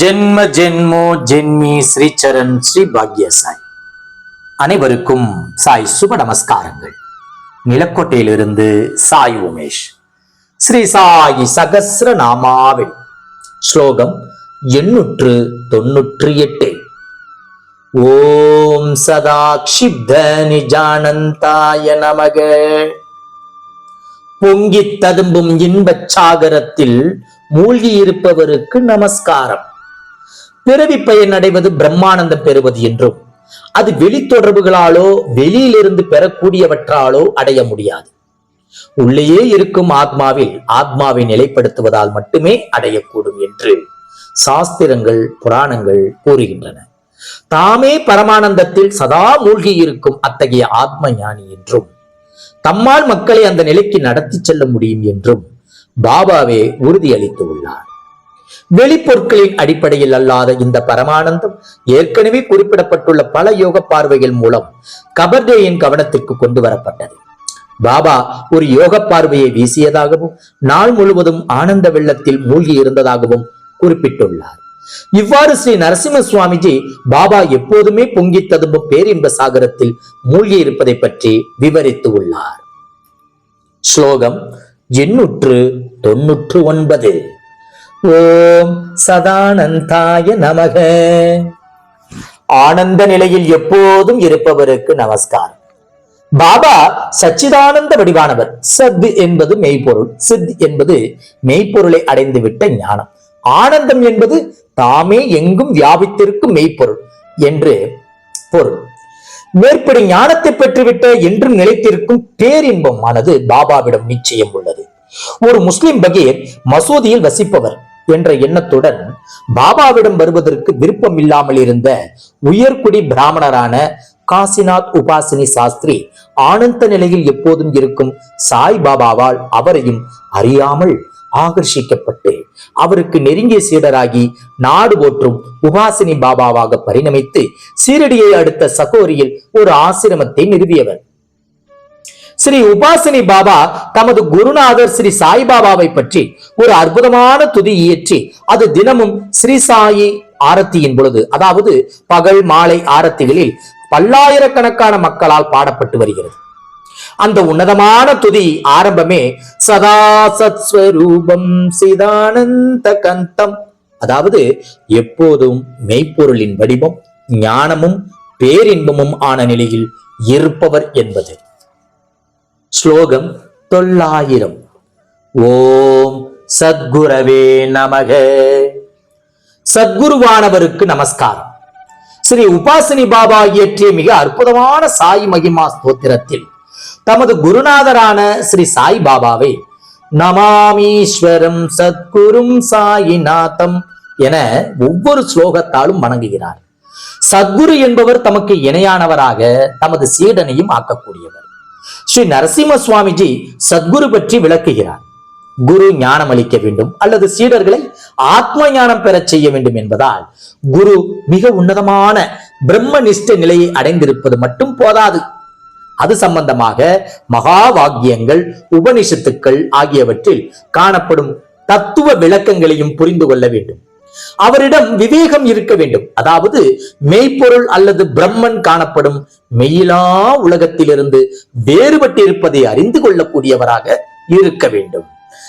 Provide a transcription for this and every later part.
ஜென்ம ஜென்மோ ஜென்மி ஸ்ரீச்சரண் ஸ்ரீ பாக்ய சாய் அனைவருக்கும் சாய் சுப நமஸ்காரங்கள். நிலக்கோட்டையிலிருந்து சாய் உமேஷ். ஸ்ரீ சாயி சகசிர நாமாவில் ஸ்லோகம் எண்ணூற்று தொன்னூற்றி எட்டு. ஓம் சதா க்ஷிப்த நிஜானந்தாய நமக. பொங்கித் ததும்பும் இன்பச் சாகரத்தில் மூழ்கியிருப்பவருக்கு நமஸ்காரம். பிறவி பயன் அடைவது பிரம்மானந்தம் பெறுவது என்றும் அது வெளி தொடர்புகளாலோ வெளியிலிருந்து பெறக்கூடியவற்றாலோ அடைய முடியாது. உள்ளேயே இருக்கும் ஆத்மாவில் ஆத்மாவை நிலைப்படுத்துவதால் மட்டுமே அடையக்கூடும் என்று சாஸ்திரங்கள் புராணங்கள் கூறுகின்றன. தாமே பரமானந்தத்தில் சதா மூழ்கி இருக்கும் அத்தகைய ஆத்ம ஞானி என்றும் தம்மால் மக்களை அந்த நிலைக்கு நடத்தி செல்ல முடியும் என்றும் பாபாவே உறுதியளித்து உள்ளார். வெளிப்பொருட்களின் அடிப்படையில் அல்லாத இந்த பரமானந்தம் ஏற்கனவே குறிப்பிடப்பட்டுள்ள பல யோக பார்வைகள் மூலம் கபர்டேயின் கவனத்திற்கு கொண்டு வரப்பட்டது. பாபா ஒரு யோக பார்வையை வீசியதாகவும் நாள் முழுவதும் ஆனந்த வெள்ளத்தில் மூழ்கி இருந்ததாகவும் குறிப்பிட்டுள்ளார். இவ்வாறு ஸ்ரீ நரசிம்ம சுவாமிஜி பாபா எப்போதுமே பொங்கி ததும்பும் பேரின்ப சாகரத்தில் மூழ்கி இருப்பதை பற்றி விவரித்து உள்ளார். ஸ்லோகம் எண்ணூற்று தொன்னூற்று ஒன்பது. ஓம் சதானந்தாய நமக. ஆனந்த நிலையில் எப்போதும் இருப்பவருக்கு நமஸ்காரம். பாபா சச்சிதானந்த வடிவானவர். சத் என்பது மெய்ப்பொருள். சித் என்பது மெய்ப்பொருளை அடைந்து விட்ட ஞானம். ஆனந்தம் என்பது தாமே எங்கும் வியாபித்திருக்கும் மெய்ப்பொருள் என்று பொருள். மேற்படி ஞானத்தை பெற்றுவிட்ட என்றும் நிலைத்திருக்கும் பேரின்பமானது பாபாவிடம் நிச்சயம் உள்ளது. ஒரு முஸ்லிம் பகீர் மசூதியில் வசிப்பவர். என்ற எண்ணத்துடன் பாபாவிடம் வருவதற்கு விருப்பம் இல்லாமல் இருந்த உயர்குடி பிராமணரான காசிநாத் உபாசினி சாஸ்திரி ஆனந்த நிலையில் எப்போதும் இருக்கும் சாய் பாபாவால் அவரையும் அறியாமல் ஆகர்ஷிக்கப்பட்டு அவருக்கு நெருங்கிய சீடராகி நாடு போற்றும் உபாசினி பாபாவாக பரிணமித்து சீரடியை அடுத்த சகோரியில் ஒரு ஆசிரமத்தை நிறுவியவர். ஸ்ரீ உபாசினி பாபா தமது குருநாதர் ஸ்ரீ சாய்பாபாவை பற்றி ஒரு அற்புதமான துதி இயற்றி அது தினமும் ஸ்ரீ சாயி ஆரத்தியின் பொழுது அதாவது பகல் மாலை ஆரத்திகளில் பல்லாயிரக்கணக்கான மக்களால் பாடப்பட்டு வருகிறது. அந்த உன்னதமான துதி ஆரம்பமே சதா சத்ஸ்வரூபம் சிதானந்த கந்தம் அதாவது எப்போதும் மெய்ப்பொருளின் வடிவம் ஞானமும் பேரின்பமும் ஆன நிலையில் இருப்பவர் என்பது. ஸ்லோகம் தொள்ளாயிரம். ஓம் சத்குரவே நமக. சத்குருவானவருக்கு நமஸ்காரம். ஸ்ரீ உபாசினி பாபா இயற்றிய மிக அற்புதமான சாய் மகிமா ஸ்தோத்திரத்தில் தமது குருநாதரான ஸ்ரீ சாய் பாபாவை நமாமீஸ்வரம் சத்குரும் சாயிநாதம் என ஒவ்வொரு ஸ்லோகத்தாலும் வணங்குகிறார். சத்குரு என்பவர் தமக்கு இணையானவராக தமது சீடனையும் ஆக்கக்கூடியவர். ஸ்ரீ நரசிம்ம சுவாமிஜி சத்குரு பற்றி விளக்குகிறார். குரு ஞானம் அளிக்க வேண்டும் அல்லது சீடர்களை ஆத்ம ஞானம் பெறச் செய்ய வேண்டும் என்பதால் குரு மிக உன்னதமான பிரம்ம நிஷ்ட நிலையை அடைந்திருப்பது மட்டும் போதாது. அது சம்பந்தமாக மகா வாக்கியங்கள் உபனிஷத்துக்கள் ஆகியவற்றில் காணப்படும் தத்துவ விளக்கங்களையும் புரிந்து கொள்ள வேண்டும். அவரிடம் விவேகம் இருக்க வேண்டும். அதாவது மெய்ப்பொருள் அல்லது பிரம்மன் காணப்படும் மெய்யிலா உலகத்திலிருந்து வேறுபட்டிருப்பதை அறிந்து கொள்ளக்கூடியவராக இருக்க வேண்டும்.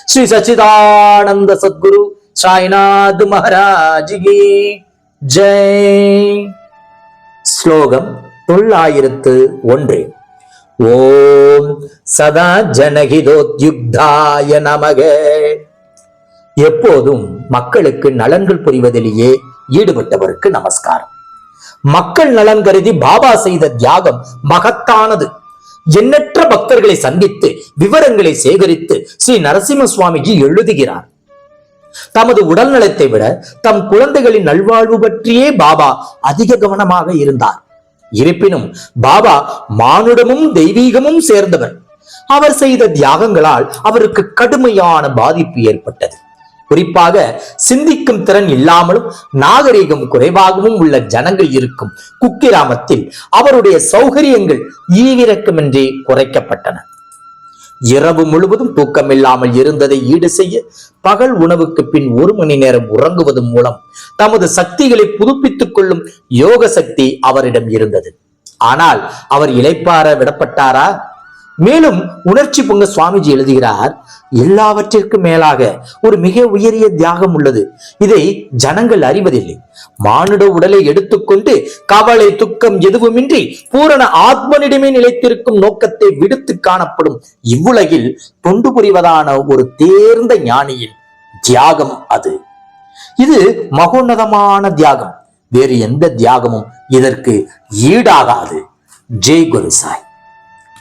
ஸ்ரீ சச்சிதானந்த சத்குரு சாய்நாத் மகாராஜிகி. ஜெய். ஸ்லோகம் தொள்ளாயிரத்து ஒன்று. ஓம் சதா ஜனகிதோத்யுக்தாய நமக. எப்போதும் மக்களுக்கு நலன்கள் புரிவதிலேயே ஈடுபட்டவருக்கு நமஸ்காரம். மக்கள் நலன் கருதி பாபா செய்த தியாகம் மகத்தானது. எண்ணற்ற பக்தர்களை சந்தித்து விவரங்களை சேகரித்து ஸ்ரீ நரசிம்ம சுவாமிஜி எழுதுகிறார். தமது உடல் நலத்தை விட தம் குழந்தைகளின் நல்வாழ்வு பற்றியே பாபா அதிக கவனமாக இருந்தார். இருப்பினும் பாபா மானுடமும் தெய்வீகமும் சேர்ந்தவர். அவர் செய்த தியாகங்களால் அவருக்கு கடுமையான பாதிப்பு ஏற்பட்டது. குறிப்பாக சிந்திக்கும் திறன் இல்லாமலும் நாகரிகம் குறைவாகவும் உள்ள ஜனங்கள் இருக்கும் குக்கிராமத்தில் அவருடைய சௌகரியங்கள் ஈவிரக்கமின்றி குறைக்கப்பட்டன. இரவு முழுவதும் தூக்கமில்லாமல் இருந்ததை ஈடு செய்ய பகல் உணவுக்கு பின் ஒரு மணி நேரம் உறங்குவதன் மூலம் தமது சக்திகளை புதுப்பித்துக் கொள்ளும் யோக சக்தி அவரிடம் இருந்தது. ஆனால் அவர் இளைப்பார விடப்பட்டாரா? மேலும் உணர்ச்சி பொங்க சுவாமிஜி எழுதுகிறார் எல்லாவற்றிற்கும் மேலாக ஒரு மிக உயரிய தியாகம் உள்ளது. இதை ஜனங்கள் அறிவதில்லை. மானுட உடலை எடுத்துக்கொண்டு கவலை துக்கம் எதுவுமின்றி பூரண ஆத்மனிடமே நிலைத்திருக்கும் நோக்கத்தை விடுத்து காணப்படும் இவ்வுலகில் தொண்டு புரிவதான ஒரு தேர்ந்த ஞானியின் தியாகம் அது. இது மகோன்னதமான தியாகம். வேறு எந்த தியாகமும் இதற்கு ஈடாகாது. ஜெய் குரு சாய்.